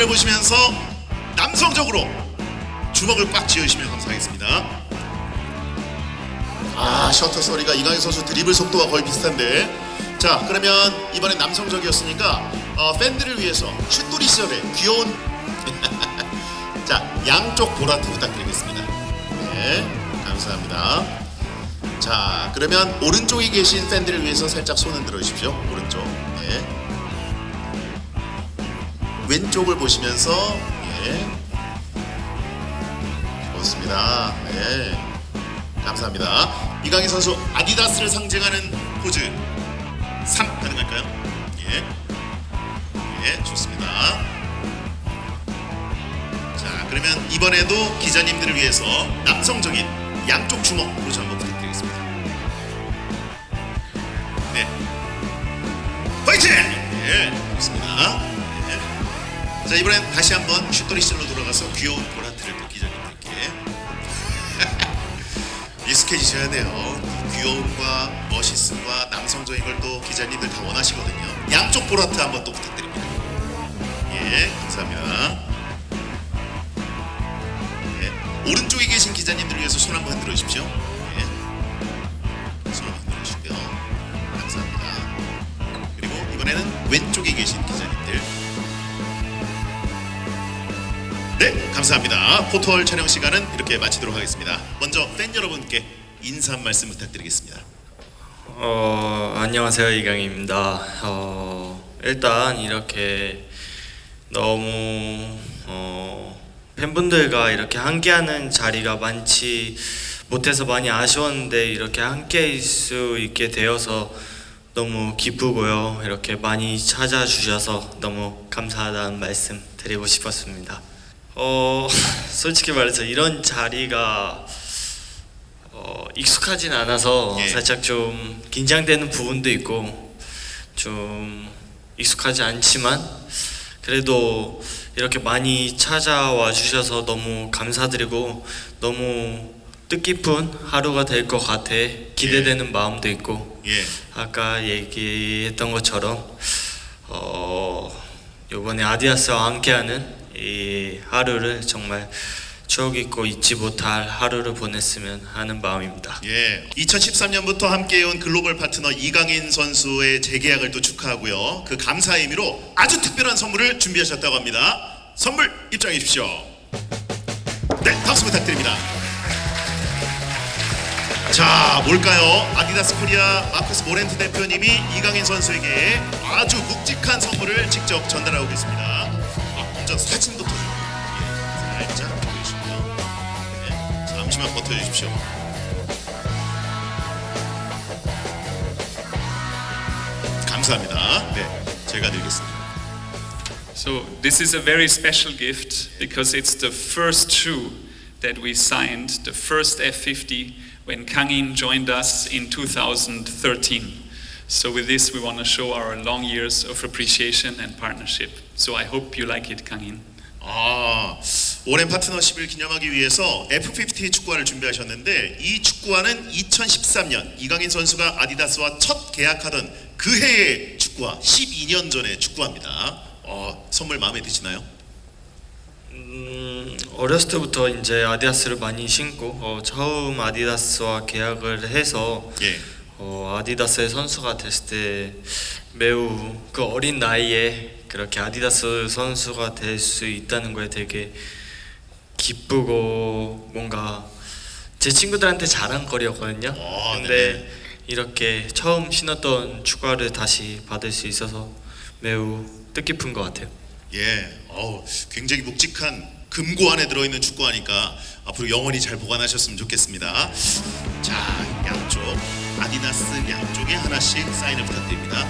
화면을 보시면서 남성적으로 주먹을 꽉 쥐어주시면 감사하겠습니다. 아 셔터 소리가 이강인 선수 드리블 속도와 거의 비슷한데 자 그러면 이번엔 남성적이었으니까 어, 팬들을 위해서 슛돌이 시절에 귀여운 자 양쪽 보라트 부탁드리겠습니다. 네 감사합니다. 자 그러면 오른쪽에 계신 팬들을 위해서 살짝 손을 들어주십시오. 오른쪽. 네. 왼쪽을 보시면서 예. 좋습니다. 네. 감사합니다. 이강인 선수 아디다스를 상징하는 포즈 3 가능할까요? 예. 예, 좋습니다. 자, 그러면 이번에도 기자님들을 위해서 남성적인 양쪽 주먹 포즈 한번 부탁드리겠습니다. 네. 파이팅! 예, 좋습니다. 예. 자, 이번엔 다시 한번 실로 돌아가서 귀여운 보라트를 또 기자님들께 익숙해지셔야 돼요. 귀여움과 멋있음과 남성적인 걸 또 기자님들 다 원하시거든요. 양쪽 보라트 한번 또 부탁드립니다. 예, 감사합니다. 예, 오른쪽에 계신 기자님들을 위해서 손 한번 흔들어 주십시오. 예, 손 흔들어 주시고요. 감사합니다. 그리고 이번에는 왼쪽에 계신 기자님들. 네, 감사합니다. 포털 촬영 시간은 이렇게 마치도록 하겠습니다. 먼저 팬 여러분께 인사 한 말씀 부탁드리겠습니다. 어, 안녕하세요 이강입니다. 어, 일단 이렇게 너무 어, 팬분들과 이렇게 함께하는 자리가 많지 못해서 많이 아쉬웠는데 이렇게 함께할 수 있게 되어서 너무 기쁘고요. 이렇게 많이 찾아주셔서 너무 감사하다는 말씀 드리고 싶었습니다. 어, 솔직히 말해서 이런 자리가 어, 익숙하진 않아서 예. 살짝 좀 긴장되는 부분도 있고 좀 익숙하지 않지만 그래도 이렇게 많이 찾아와 주셔서 너무 감사드리고 너무 뜻깊은 하루가 될 것 같아 기대되는 마음도 있고 예, 아까 얘기했던 것처럼 어 이번에 아디아스와 함께하는 이 하루를 정말 추억 있고 잊지 못할 하루를 보냈으면 하는 마음입니다. 예. 2013년부터 함께해온 글로벌 파트너 이강인 선수의 재계약을 또 축하하고요. 그 감사의 의미로 아주 특별한 선물을 준비하셨다고 합니다. 선물 입장해 주십시오. 네, 박수 부탁드립니다. 자, 뭘까요? 아디다스 코리아 마크스 모렌트 대표님이 이강인 선수에게 아주 묵직한 선물을 직접 전달하고 계십니다. 아, 먼저 사진부터 좀 예, 살짝 보여주시고요. 네, 잠시만 버텨주십시오. 감사합니다. 네, 제가 드리겠습니다. So this is a very special gift because it's the first shoe that we signed, the first F50 when Kangin joined us in 2013. So with this we want to show our long years of appreciation and partnership. So I hope you like it, Kangin. 아, 오랜 파트너십을 기념하기 위해서 F50 축구화를 준비하셨는데 이 축구화는 2013년 이강인 선수가 아디다스와 첫 계약하던 그 해의 축구화, 12년 전의 축구화입니다. 어, 선물 마음에 드시나요? 음, 어렸을 때부터 이제 아디다스를 많이 신고 어, 처음 아디다스와 계약을 해서 예. 어, 아디다스의 선수가 됐을 때 매우 그 어린 나이에 그렇게 아디다스 선수가 될 수 있다는 거에 되게 기쁘고 뭔가 제 친구들한테 자랑거리였거든요. 아, 근데 네네. 이렇게 처음 신었던 축구화를 다시 받을 수 있어서 매우 뜻깊은 것 같아요. 예, 어우, 굉장히 묵직한 금고 안에 들어있는 축구화니까 앞으로 영원히 잘 보관하셨으면 좋겠습니다. 자, 양쪽 아디다스 양쪽에 하나씩 사인을 부탁드립니다.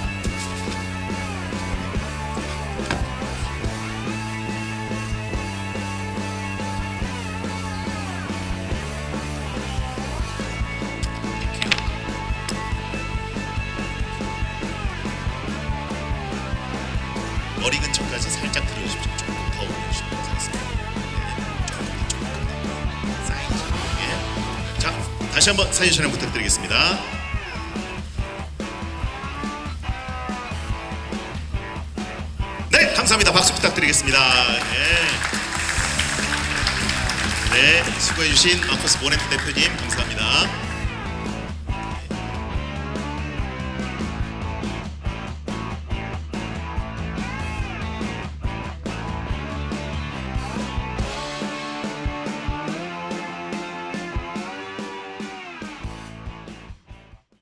머리 근처까지 살짝 들어주십시오. 조금 더 올려주시면 감사하겠습니다. 네. 사인 예. 자, 다시 한번 사진 촬영 부탁드리겠습니다. 감사합니다. 박수 부탁드리겠습니다. 네. 네, 수고해주신 마커스 모넨트 대표님 감사합니다.